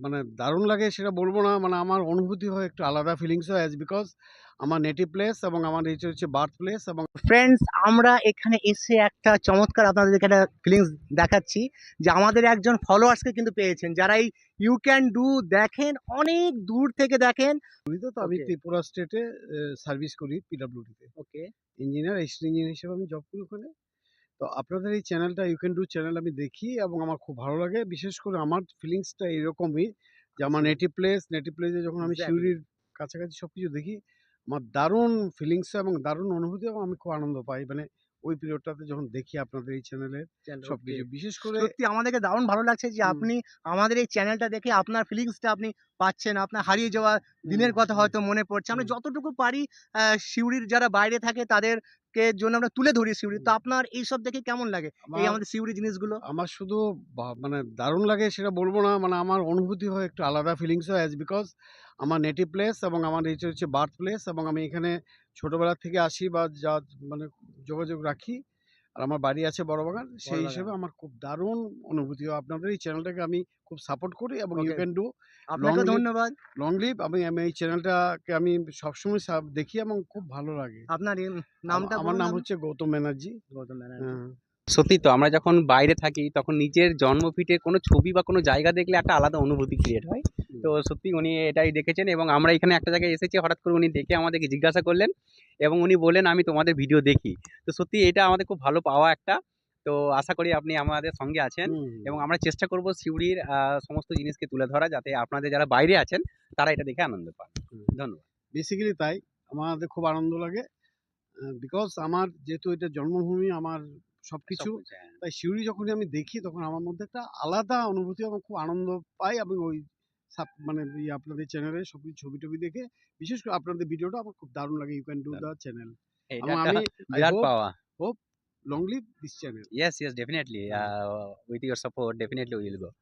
মানে দারুণ লাগে সেটা বলব না। মানে আমার অনুভূতি হয় একটু আলাদা ফিলিংস হয় অ্যাজ বিকজ আমার নেটিভ প্লেস এবং আমার এটা হচ্ছে বার্থ প্লেস এবং ফ্রেন্ডস আমরা এখানে এসে একটা চমৎকার আপনাদের একটা ফিলিংস দেখাচ্ছি যে আমাদের একজন ফলোয়ার্সকে কিন্তু পেয়েছেন। যারা এই ইউ ক্যান ডু দেখেন অনেক দূর থেকে দেখেন। তো আমি ত্রিপুরা স্টেটে সার্ভিস করি পিডাব্লিউডিতে ওকে ইঞ্জিনিয়ার ইঞ্জিনিয়ার হিসেবে আমি জব করি ওখানে। তো আপনাদের এই চ্যানেলটা ইউ ক্যান ডু চ্যানেল আমি দেখি এবং আমার খুব ভালো লাগে। বিশেষ করে আমার ফিলিংসটা এরকমই যে আমার নেটিভ প্লেস নেটিভ প্লেসে যখন আমি. শিউরির কাছাকাছি সব কিছু দেখি আমার দারুণ ফিলিংস এবং দারুণ অনুভূতি এবং আমি খুব আনন্দ পাই। মানে ওই পিরিয়ডটাতে যখন দেখি আপনাদের এই চ্যানেলের সব কিছু বিশেষ করে সত্যি আমাদেরকে দারুণ ভালো লাগছে যে আপনি আমাদের এই চ্যানেলটা দেখে আপনার ফিলিংসটা আপনি পাচ্ছেন আপনার হারিয়ে যাওয়া দিনের কথা হয়তো মনে পড়ছে। আমরা যতটুকু পারি সিউড়ির যারা বাইরে থাকে তাদেরকে জন্য আমরা তুলে ধরি সিউড়ি? তো আপনার এইসব দেখে কেমন লাগে? এই আমাদের সিউড়ি জিনিসগুলো? আমার শুধু মানে দারুণ লাগে সেটা বলব না। মানে আমার অনুভূতি হয় একটু আলাদা ফিলিংস হয় অ্যাজ বিকজ আমার নেটিভ প্লেস এবং আমার এই হচ্ছে বার্থ প্লেস এবং আমি এখানে ছোটোবেলা থেকে আসি বা যা মানে যোগাযোগ রাখি। আর আমার বাড়ি আছে বড় বাগান সেই হিসেবে আমার খুব দারুণ অনুভূতি হয়। আপনাদের এই চ্যানেলটাকে আমি খুব সাপোর্ট করি এবং ইউ ক্যান ডু আপনাকে ধন্যবাদ। লং লিভ আমি আমি এই চ্যানেলটাকে আমি সবসময় দেখি এবং খুব ভালো লাগে। আপনার নামটা আমার নাম হচ্ছে গৌতম ব্যানার্জি। গৌতম ব্যানার্জি। হ্যাঁ। সত্যি তো আমরা যখন বাইরে থাকি তখন নিজের জন্মপিঠের কোনো ছবি বা কোনো জায়গা দেখলে একটা আলাদা অনুভূতি ক্রিয়েট হয়। তো সত্যি উনি এটাই দেখেছেন এবং আমরা এখানে একটা জায়গায় এসেছি হঠাৎ করে উনি দেখে আমাদেরকে জিজ্ঞাসা করলেন এবং উনি বলেন আমি তোমাদের ভিডিও দেখি। তো সত্যি এটা আমাদের খুব ভালো পাওয়া একটা। তো আশা করি আপনি আমাদের সঙ্গে আছেন এবং আমরা চেষ্টা করব সিউড়ির সমস্ত জিনিসকে তুলে ধরা যাতে আপনাদের যারা বাইরে আছেন তারা এটা দেখে আনন্দ পান। ধন্যবাদ। বেসিক্যালি তাই। আমাদের খুব আনন্দ লাগে বিকজ আমার যেহেতু এটা জন্মভূমি আমার সবকিছু সবকিছু, হ্যাঁ। তাই শিউরি যখনই আমি দেখি তখন আমার মধ্যে একটা আলাদা অনুভূতি এবং খুব আনন্দ পাই এবং ওই মানে আপনাদের চ্যানেলে সব ছবি টবি দেখে বিশেষ করে আপনাদের ভিডিওটা আমার খুব দারুণ লাগে you can do the channel আমি বিরাট পাওয়া long live this channel Yes, yes, definitely. With Uh, with your support, definitely we will go.